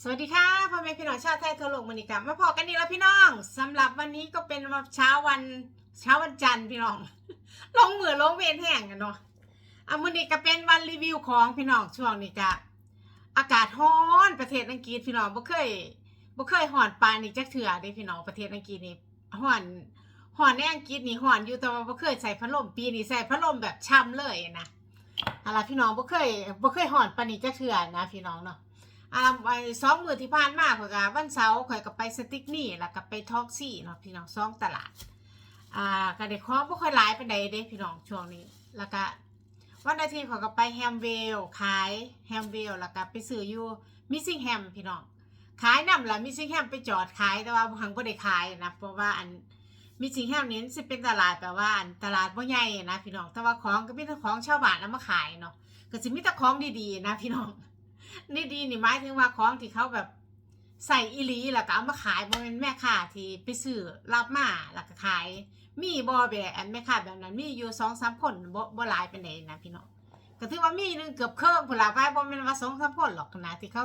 สวัสดีค่ะพ่อแม่พี่น้องชาวไทยทั่วโลกมอนิกามาพอกันอีกแล้วพี่น้องสำหรับวันนี้ก็เป็นเช้าวันเช้าวันจันทร์พี่น้องลงเหมือลงเวรแห้งกันเนาะอามือนี้ก็เป็นวันรีวิวของพี่น้องช่วงนี้ก็อากาศร้อนประเทศอังกฤษพี่น้องบ่เคยบ่เคยฮ้อนปานนี้จักเทื่อเด้พี่น้องประเทศอังกฤษนี่ร้อนร้อนในอังกฤษนี่ร้อนอยู่แต่ว่าบ่เคยใส่พัดลมปีนี้ใส่พัดลมแบบช่ำเลยนะอาล่ะพี่น้องบ่เคยบ่เคยร้อนปานนี้จักเทื่อนะพี่น้องเนาะ อ่าไอ้สองมือที่ผ่านมาข่อยก็วันเสาร์ข่อยก็ไปสติ๊กนี่แล้วก็ไปท็อกซี่เนาะพี่น้องสองตลาดอ่าก็ได้ของบ่ค่อยหลายปานใดเด้พี่น้องช่วงนี้ แล้วก็วันอาทิตย์ข่อยก็ไปแฮมเวลขายแฮมเวลแล้วก็ไปซื้ออยู่มิสซิงแฮมพี่น้องขายนำละมิสซิงแฮมไปจอดขายแต่ว่าหังบ่ได้ขายนะเพราะว่าอันมิสซิงแฮมนี้สิเป็นตลาดแบบว่าอันตลาดบ่ใหญ่นะพี่น้อง แต่ว่าของก็มีแต่ของชาวบ้านเอามาขายเนาะ ก็สิมีแต่ของดีๆนะพี่น้อง นี่ดีนี่หมายถึงว่าของที่เขาแบบใส่อีหลีแล้วก็เอามาขายบ่แม่นแม่ค้าที่ไปซื้อรับมาแล้วก็ขาย มีบ่แบบอันแม่ค้าแบบนั้นมีอยู่2-3คนบ่บ่หลายปานใดนะพี่น้องก็ถือว่ามีหนึงเกือบเครึ่องพุ่นล่ะไปบ่แม่นว่า2-3คนหรอกนะที่เขา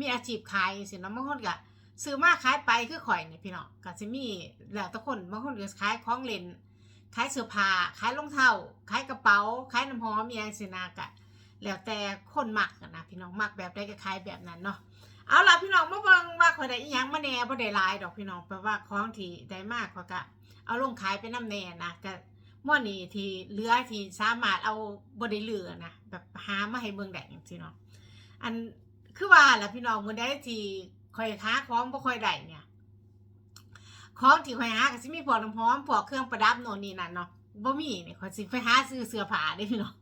มีอาชีพขายสินาะบางคนก็ซื้อมาขายไปคือข่อยนี่พี่น้องก็สิมีแล้วแต่คนบางคนก็ขายของเล่นขายเสื้อผ้าขายรองเท้าขายกระเป๋าขายน้ำหอมอีหยังสินะก็ แล้วแต่คนมักนะพี่น้องมักแบบใดก็ขายแบบนั้นเนาะเอาล่ะพี่น้องมาเบิ่งว่าขอยได้อีหยังมาแหน่บ่ได้หลายดอกพี่น้องแปลว่าของที่ได้มากขอยก็เอาลงขายไปนํแน่นะก็ม่อนี้ที่เหลือที่สามารถเอาบ่ได้เหลือนะแบบหามาให้เบิ่งได้จังซี่เนาะอันคือว่าล่ะพี่น้องมื้อใดที่ข่อยหาของบ่ค่อยได้เนี่ยของที่ข่อยหาก็สิมีพวกน้ำหอมพวกเครื่องประดับโน่นนี่นั่นเนาะบ่มีนี่ข่อยสิไปหาซื้อเสื้อผ้าเด้พี่น้อง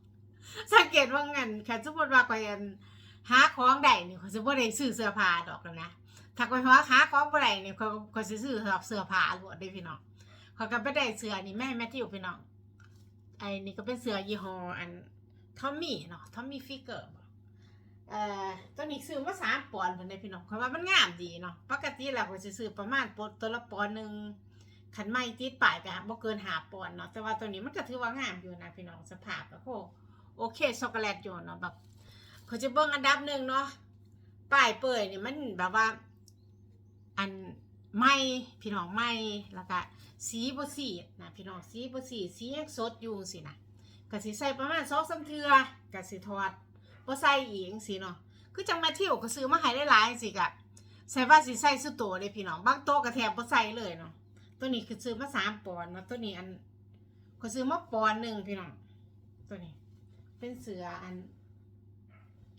สังเกตว่างั้นค่ะสมมติว่าข่อนหาของได้นี่ข่อยสิบ่ได้ซื้อเสื้อผ้าดอกแล้วนะถ้าข่อยหาหาของบ่ได้นี่ข่อยข่อยสิซื้อเสื้อผ้าล้วนเด้พี่น้องข่อยก็ไปได้เสื้อนี่แม่แม่ที่อยู่พี่น้องไอ้นี่ก็เป็นเสื้อยี่ห้ออันทอมมี่เนาะทอมมี่ฟิกเกอร์เอ่อตัวนี้ซื้อมา3ปอนด์เพิ่นพี่น้องข่อยว่ามันงามดีเนาะปกติแล้วข่อยสิซื้อประมาณปอนตัวละปอนด์หนึ่งคันไม่ติดป้ายก็บ่เกิน5ปอนด์เนาะแต่ว่าตัวนี้มันก็ถือว่างามอยู่นะพี่น้องสภาพก็โห โอเคช็อกโกแลตอยู่เนาะแบบเขาจะเบิ่งอันดับหนึ่งเนาะป้ายเปิดนี่ยมันแบบว่า อันไม่พี่น้องไม่แล้วก็สีบ่สีนะพี่น้องสีบ่สีสียังสดอยู่สินะก็สิใส่ประมาณ2 3เทือก็สิทอดบ่ใส่อีกจังซี่เนาะคือจังมาเที่ยวก็ซื้อมาให้หลายๆจังซี่ก็ใส่ว่าสิใส่สุดโตเลยพี่น้องบางโต๊ะก็แทบบ่ใส่เลยเนาะตัวนี้คือซื้อมาสามปอนด์เนาะตัวนี้อันก็ซื้อมาปอนด์หนึ่งพี่น้องตัวนี้ เป็นเสืออัน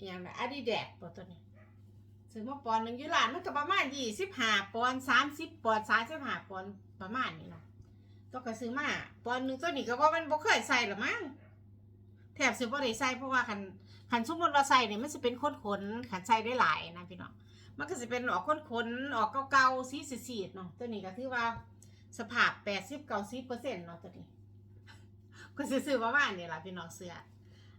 อย่างแบบอาดิแดกปตัวนี้ซื้อมาปอนหนึ่งยูรานมันก็ประมาณยี่สิบห้าปอนสามสิบปอนสามสิบห้าปอนประมาณนี้เนาะต้องก็ซื้อมาปอนหนึ่งตัวนี้ก็ว่ามันบ่เคยใส่หรือมั้งแถบซื้อบ่ได้ใส่เพราะว่าคันคันสมมติว่าใส่เนี่ยมันจะเป็นข้นขนๆคันใส่ได้หลายนะพี่น้องมันก็จะเป็นออกข้นขนออกเก่าๆสีสีดเนาะตัวนี้ก็ถือว่าสภาพแปดสิบเก้าสิบเปอร์เซ็นต์เนาะตัวนี้ก็ซื้อประมาณนี้ล่ะพี่น้องเสื้อ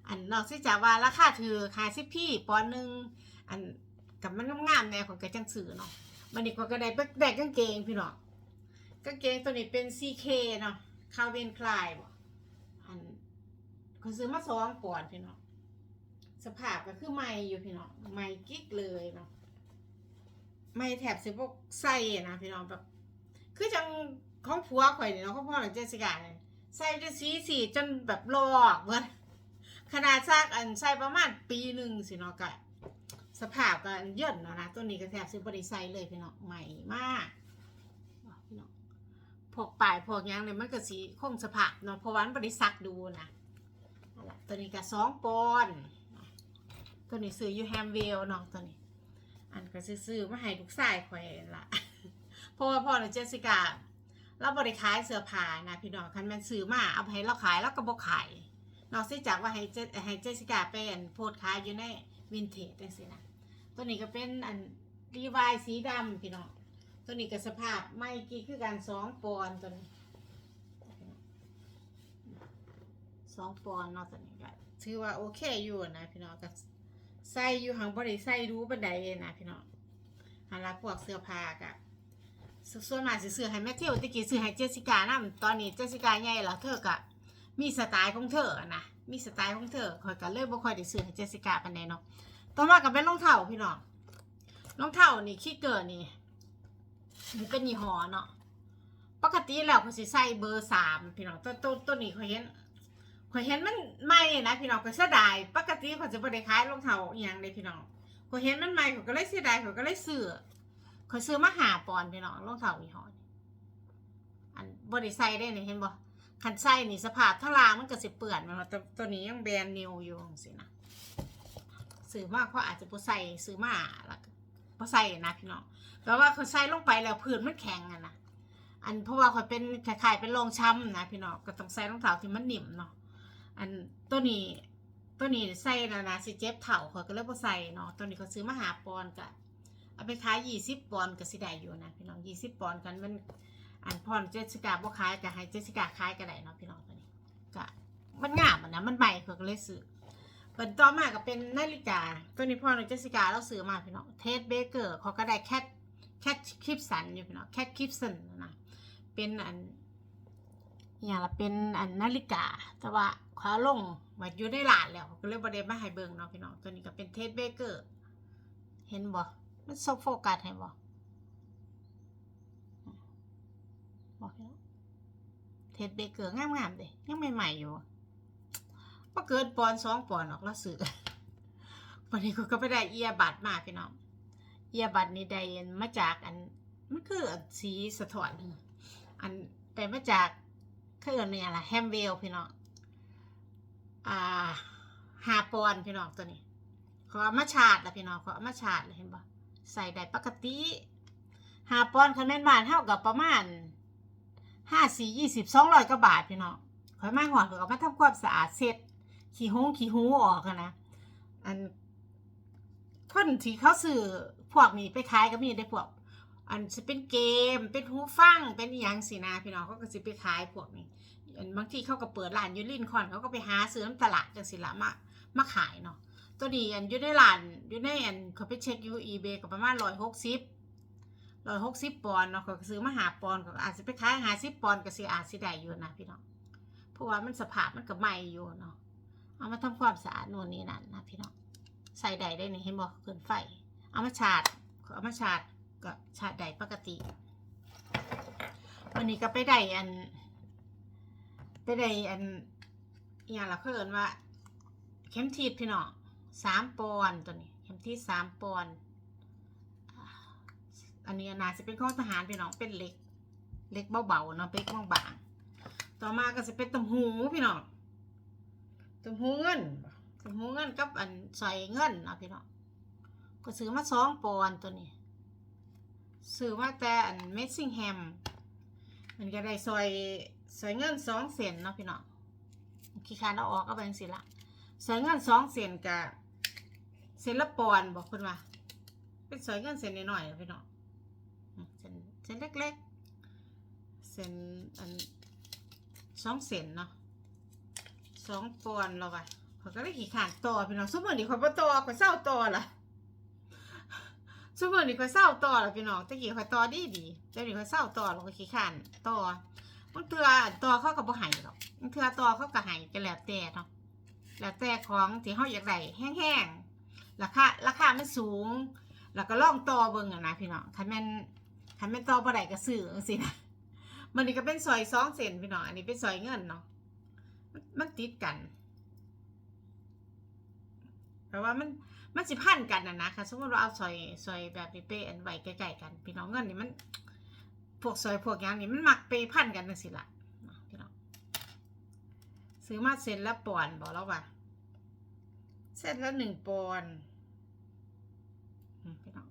อันนอกจากว่าราคาถือขายสิพี่ปอนหนึ่งอันกับมันงามๆแน่ของกระจังสือเนาะมันนี่ก็ได้แบกกางเกงพี่น้องกางเกงตัวนี้เป็น CK เนาะคาเวนคลายบ่อันเขาซื้อมาสองปอนพี่น้องสภาพก็คือใหม่อยู่พี่น้องใหม่กิ๊กเลยเนาะใหม่แถบสิพวกใส่นะพี่น้องแบบคือจังของผัวข่อยเนี่ยเนาะของพ่อหลังเจสิกาเนี่ยใส่จนสีสีจนแบบลอกเบิด ขนาดซากอันใส่ประมาณปีหนึ่งสิเนาะกะสภาพกันเยินเนาะนะตัวนี้ก็แทบซื้อบริไซเลยพี่น้องใหม่มากพี่น้องพวกป่ายพวกยังเนี่ยมันก็สีคงสภาพเนาะเพราะวันบริษักดูนะนั่นล่ะตัวนี้ก็สองปอนตัวนี้ซื้ออยู่แฮมเวลเนาะตัวนี้ อันก็ซื้อมาให้ลูกชายข่อยนั่นละเพราะว่าพ่อเนี่ยเจสสิกาเราบริขายเสื้อผ้านะพี่น้องคันแมันซื้อมาเอาไปให้เราขายแล้วก็บ่ขาย นอกจากว่าให้เจให้เจสิก้าเป็นโพสต์ขายอยู่ในวินเทจจังซี่นะตัวนี้ก็เป็นอันรีวายสีดำพี่น้องตัวนี้ก็สภาพไม่กี่คือกันสองปอนตัวนี้สองปอนเนาะตัวนี้ก็ถือว่าโอเคอยู่นะพี่น้องก็ใส่อยู่หางบริใส่ดูบันไดนะพี่น้องหันละพวกเสื้อผ้าก็ส่วนมากสิซื้อให้แม่เที่ยวตะกี้ซื้อให้เจสิก้านะตอนนี้เจสิก้าใหญ่แล้วเธอก็ มีสไตล์ของเธอนะมีสไตล์ของเธอคอยกันเลยบ่ค่อยได้ซื้อให้เจสสิก้าปานใดเนาะต่อมาก็เป็นรองเท้าพี่น้องรองเท้านี่ขี้เกิดนี่มันเป็นยี่ห้อเนาะปกติแล้วเขาสิใส่เบอร์สามพี่น้องตัวตัวตัวนี้เขาเห็นเขาเห็นมันใหม่นะพี่น้องก็เสียดายปกติเขาจะบ่ได้ขายรองเท้าอย่างเลยพี่น้องเขาเห็นมันใหม่เขาก็เลยเสียดายเขาก็เลยซื้อเขาซื้อมาหาปอนพี่น้องรองเท้ายี่ห้ออันบ่ได้ใส่ได้เนี่ยเห็นบ่ คันใส่นี่สภาพทั้งลางมันก็สิเปื่อนมันว่าต,ตัวนี้ยังแบรนด์นิวอยู่จังซี่นะซื้อมาเขาอาจจะบ่ใส่ซื้อมาแล้วก็บ่ใส่นะพี่น้องแต่ว่าเขาใส่ลงไปแล้วพื้นมันแข็งอะนะอันเพราะว่าเขาเป็นคล้ายๆเป็นรองช้ำนะพี่น้องก็ต้องใส่รองเท้าที่มันนิ่มเนาะอันตัวนี้ตัวนี้ใส่นะนะสิเจ็บเท้าเขาก็เลยบ่ใส่เนาะตัวนี้เขาซื้อมาหาปอนก็เอาไปขาย20ปอนก็สิได้อยู่นะพี่น้อง20ปอนกันมัน อันพรเจสสิกาบ่ขายก็ให้เจสสิกาขายก็ได้เนาะพี่น้องตัวนี้ก็มันงามอะนะมันใหม่เขาก็เลยซื้อเปิดต่อมาก็เป็นนาฬิกา ตัวนี้พ่อหนูเจสสิกาเราซื้อมาพี่น้องเทสเบเกอร์เขาก็ได้แคทแคทคลิปสันอยู่พี่น้องแคทคลิปสันนะเป็นอันอย่างละเป็นอันนาฬิกา แต่ว่าขวาลงมาอยู่ในหลานแล้วก็เลยบริเดมาให้เบิ่งเนาะพี่น้องตัวนี้ก็เป็นเทสเบเกอร์ เห็นบ่มันโซโฟกัสให้บ่ บอกพี่น้องเทสเบเกอร์งามๆเด้ยังใหม่ๆอยู่ก็เกินปอนสองปอนออกแล้วสื่อวันนี้ก็ไปได้เอียบัตรมาพี่น้องเอียบัตรนี่ได้มาจากอันมันคือสีสะท้อนอันแต่มาจากคืออันนี้อะไรแฮมเวลพี่น้องอ่าหาปอนพี่น้องตัวนี้ขอมาชาร์จละพี่น้องขอมาชาร์จเลยเห็นปะใส่ได้ปกติหาปอนคะแนนบานเท่ากับประมาณ ห้าสี่ยี่สิบสองร้อยกว่าบาทพี่น้องข่อยมาหอดข่อยก็มาทำความสะอาดเสร็จขี้หูขี้หูออกนะอันคนที่เขาซื้อพวกนี้ไปขายก็มีได้พวก อันจะเป็นเกมเป็นหูฟังเป็นอย่างสินะพี่น้องเขาก็จะไปขายพวกนี้อันบางทีเขาก็เปิดร้านยูลินคอนเขาก็ไปหาซื้อน้ำตลาดจังสิละมามาขายเนาะตัวนี้อันยู่ในร้านยู่ในอันเขาไปเช็คยูอีเบก็ประมาณร้อยหกสิบ ร้อยหกสิบปอนด์เนาะขาก็ซื้อมาหาปอนด์ก็อาจจะไปขายหาสิบปอนด์ก็สิอาจสิได้อยู่นะพี่น้องเพราะว่ามันสภาพมันก็ใหม่อยู่เนาะเอามาทำความสะอาดโน่นนี่นั่นนะพี่น้องใส่ใดได้นี่เห็นบอกเกินไฟ เอามาชาร์จเอามาชาร์จก็ชาร์จใดปกติ วันนี้ก็ไปได้อัน ไปได้อันอย่างละเพิ่นว่า เข็มทิศพี่น้องสามปอนด์ตัวนี้ เข็มทิศสามปอนด์ อันนี้นาจะเป็นของทหารพี่น้องเป็นเหล็กเหล็กเบาๆเนาะเป็นบางๆต่อมาก็จะเป็นตำหูพี่น้องตุ่มหูเงินตุ่มหูเงินกับอันใส่เงินเนาะพี่น้องก็ซื้อมาสองปอนด์ตัวนี้ซื้อมาแต่อันเมสซิงแฮมมันก็ได้ซอยซอยเงินสองเซนเนาะพี่น้องขี้คานเอาออกก็เป็นสิละซอยเงินสองเซนกับเซนละปอนด์บอกคุณว่าเป็นซอยเงินเซนน้อยๆนะพี่น้องอืม เซนเซนเล็กๆเซนอันสองเซนเนาะสองปอนด์แล้วว่ะเขาก็เลยขี่ขานต่อพี่น้องสมมตินี่ข่อยบ่ต่อข่อยเศร้าต่อละสมมตินี่ข่อยเศร้าต่อละพี่น้องตะกี้ข่อยต่อดีดีเดี๋ยวนี้ข่อยเศร้าต่อแล้วก็ขี่ขานต่อบางเทื่อต่อเขาก็บ่ให้หรอกบางเทื่อต่อเขาก็ให้ก็แล้วแต่เนาะแล้วแต่ของที่เฮาอยากได้แห้งๆราคาราคามันสูง แล้วก็ล่องต่อเบิ่งอะนะพี่น้องคันแม่น คันแม่นต่อบ่ได้ก็ซื้อจังซี่นะมันนี่ก็เป็นซอย2เซนพี่น้องอันนี้เป็นซอยเงินเนาะมันติดกันแปลว่ามันมันสิพันกันนะนะคะสมมติเราเอาซอยซอยแบบนี้ไปอันไว้ใกล้ๆกัน พี่น้องเงินนี่มันพวกซอยพวกอย่างนี้มันหมักไปพันกันจังสิละเนาพี่น้องซื้อมาเซ็นละปอนด์บอกแล้วว่าเส้นละหนึ่งปอนด์อืมพี่น้อง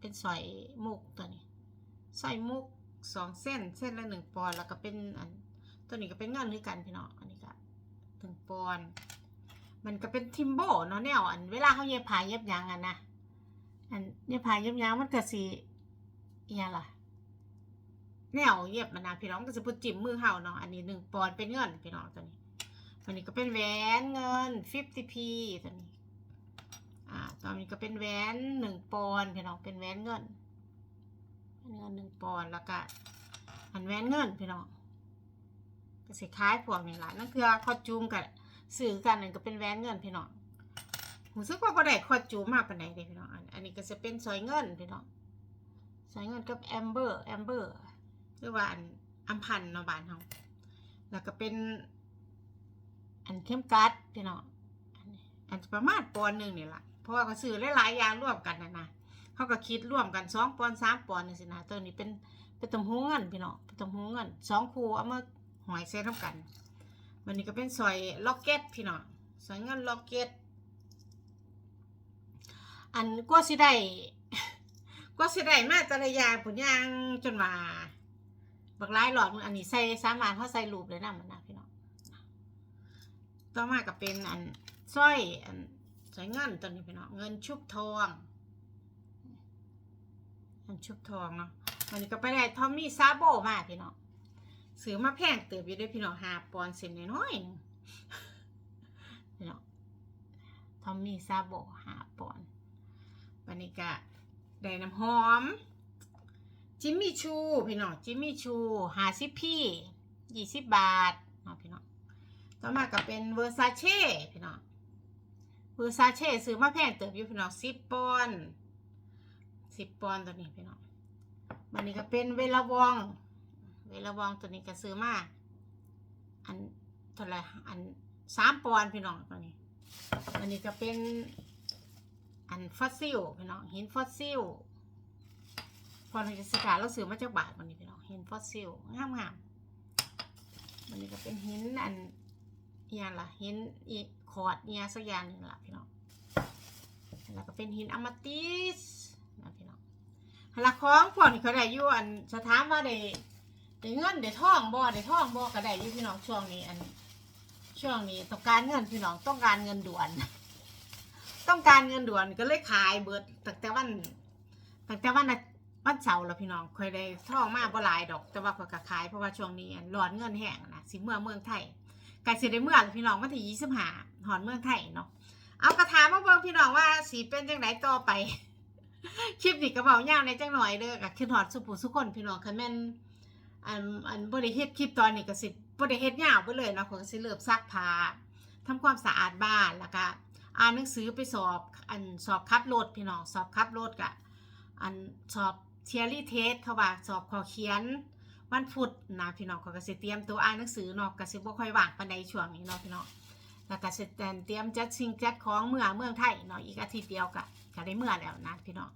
เป็นซอยมุกตัวนี้ ซอยมุกสองเส้น เส้นละหนึ่งปอนแล้วก็เป็นอันตัวนี้ก็เป็นเงินด้วยกันพี่น้องอันนี้ก็ถึงปอนมันก็เป็นทิมโบเนาะแนวอันเวลาเขาเย็บผ้าเย็บยางอันนะอันเย็บผ้าเย็บยางมันก็สีอีหยังล่ะแนวเย็บมันนะพี่น้องก็จะพูดจิ้มมือเฮาเนาะอันนี้หนึ่งปอนเป็นเงินพี่น้องตัวนี้อันนี้ก็เป็นแหวนเงิน 50p ตัวนี้อ่าตอนนี้ก็เป็นแหวนหนึ่งปอนพี่น้องเป็นแหวนเงิน เนเงินหนึ่งปอนด์แล้วก็อันแหวนเงินพี่น้องก็สิคล้ายพวกนี่ล่ะนั่นคือคอจูมกับสื่อกันนั่นก็เป็นแหวนเงินพี่น้องรู้สึกว่าบ่ได้คอจูมากปานใดเด้พี่น้องอันอันนี้ก็จะเป็นสอยเงินพี่น้องสอยเงินกับแอมเบอร์แอมเบอร์หรือว่าอันอัมพันเนาะบานเฮาแล้วก็เป็นอันเข้มกัดพี่น้องอันประมาณปอนหนึ่งนี่ล่ะเพราะว่าก็ซื้อหลายๆอย่างรวมกันนะนะ เขาก็คิดร่วมกันสองปอนสามปอนนี่สินะตัวนี้เป็นเป็นตำหูเงินพี่น้องเป็นตำหูเงินสองคู่เอามาหอยใส่ทำกันวันนี้ก็เป็นซอยล็อกเก็ตพี่น้องซอยเงินล็อกเก็ตอันก็สิได้ก็สิได้มาแต่ละอย่างผลยางจนว่าบักหลายหลอดอันนี้ใส่สามารถเขาใส่รูปเลยนะมันนะพี่น้องต่อมาก็เป็นอันสร้อยอันสร้อยเงินตัวนี้พี่น้องเงินชุบทอง เงินชุบทองเนาะวันนี้ก็ไปได้ทอมมี่ซาโบมาพี่น้องซื้อมาแพงเติบอยู่ด้วยพี่น้องหาปอนเซนน้อยๆพี่น้องทอมมี่ซาโบหาปอนวันนี้ก็ได้น้ำหอม จิมมี่ชูพี่น้องจิมมี่ชูหาสิพี่ยี่สิบบาทเนาะพี่น้องต่อมาก็เป็นเวอร์ซาเช่พี่น้องเวอร์ซาเช่ซื้อมาแพงเติบอยู่พี่น้องสิบปอนด์ สิบปอนด์ตัวนี้พี่น้องวันนี้ก็เป็นเวลาวอง เวลาวองตัวนี้ก็ซื้อมาอันเท่าไหร่อันสามปอนด์พี่น้องตัวนี้วันนี้ก็เป็นอันฟอสซิลพี่น้องหินฟอสซิลพอในสกาเราซื้อมาจากบาทวันนี้พี่น้องหินฟอสซิลงามงามๆวันนี้ก็เป็นหินอันเอียนล่ะหินอีคอร์ดเอียสักอย่างหนึงล่ะพี่น้องแล้วก็เป็นหินอมติส หลักของพวกนี้เขาได้อยู่อันสถามว่าได้ได้เงินได้ท่องบ่ได้ท่องบ่ก็ได้อยู่พี่น้องช่วงนี้อัน ช่วงนี้ต้องการเงินพี่น้องต้องการเงินด่วน ต้องการเงินด่วนก็เลยขายเบิดตั้งแต่วันตั้งแต่วันอาวันเสาร์แล้วพี่น้องเคยได้ท่องมาบ่หลายดอก แต่ว่าก็ขายเพราะว่าช่วงนี้อันร้อนเงินแห้งนะสิเมื่อเมืองไทยไก่สิได้เมื่อพี่น้องวันที่ยี่สิบห้าหอนเมืองไทยเนาะเอากระถามมาเบิ่งพี่น้องว่าสีเป็นจังไดต่อไป คลิปนี้ก็เบายางในจังหน่อยเด้อก็คิดฮอดสุผู้สุคนพี่น้องคันแม่นอันอันบ่ได้เฮ็ดคลิปตอนนี้ก็สิบ่ได้เฮ็ดยาวไปเลยเนาะขอยก็สิเริ่มซักผ้าทำความสะอาดบ้านแล้วก็อ่านหนังสือไปสอบอันสอบขับรถพี่น้องสอบขับรถกะอันสอบเทียรี่เทสเขาว่าสอบขอเขียนวันพุธนะพี่น้องเขาก็สิเตรียมตัวอ่านหนังสือเนาะก็สิบ่ค่อยว่างปานใดช่วงนี้เนาะพี่น้องแล้วก็สิเตรียมจัดสิ่งจัดของเมื่อเมืองไทยเนาะอีกอาทิตย์เดียวก็ ก็ได้เมื่อแล้วนะพี่น้อง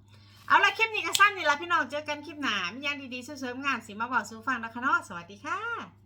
เอาละคลิปนี้ก็สั้นนี่ละพี่น้องเจอกันคลิปหน้ามีอย่างดีๆเสริมงานสิมาบอกสู่ฟังนะคะเนาะสวัสดีค่ะ